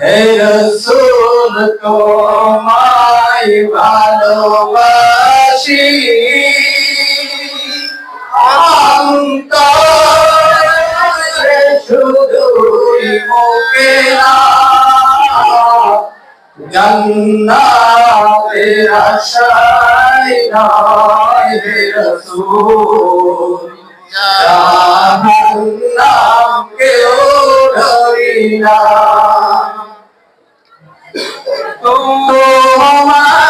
হে রসুল তোমায় ভালোবাসি। অন্তরে শুধুই মুখে জন্নাতের আশায় নয় হে কেউ ধরি তোমায়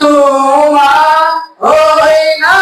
তোমার ওই নাম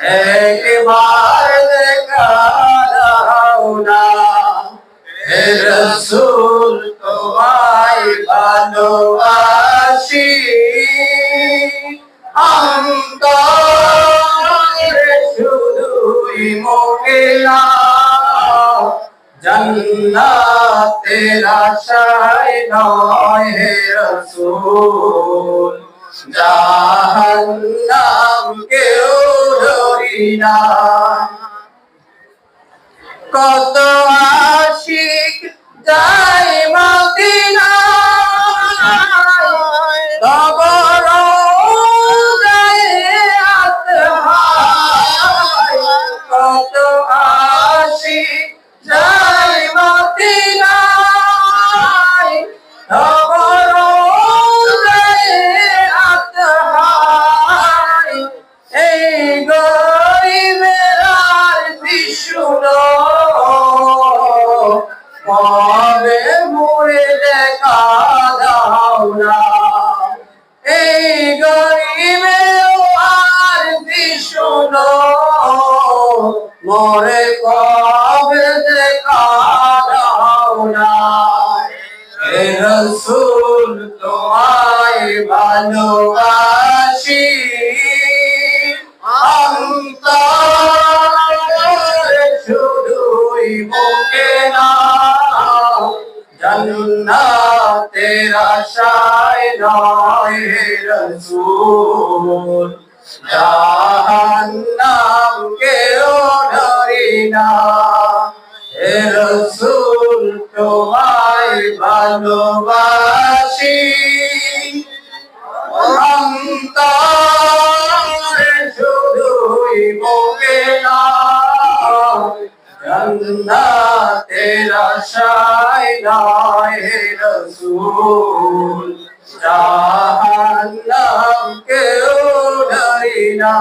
একবার দেখা দাও না। হে রসুল, তোমায় ভালোবাসি। অন্তরে শুধুই মুখে না জন্নাতের আশায় নয় হে রসুল। জাহান্নাম কেউ কত আশিক যাই মদিনা। কবর কত আশিক কবে মুড়ে দেখা দাও না? এই গরিবে আর বিশুনো মরে কবে দেখা দাও না? হে রসুল, তোমায় ভালোবাসি। অন্তরে শুধুই মুখে না। জন্নাতের আশায় নয় রসুল। জাহান্নাম কেউ ডরি না। হে রসুল, তোমায় ভালোবাসি। অন্তরে শুধুই মুখে না জন্নাতের আশায় হে রসুল জাহান্নাম কেউ ডরি না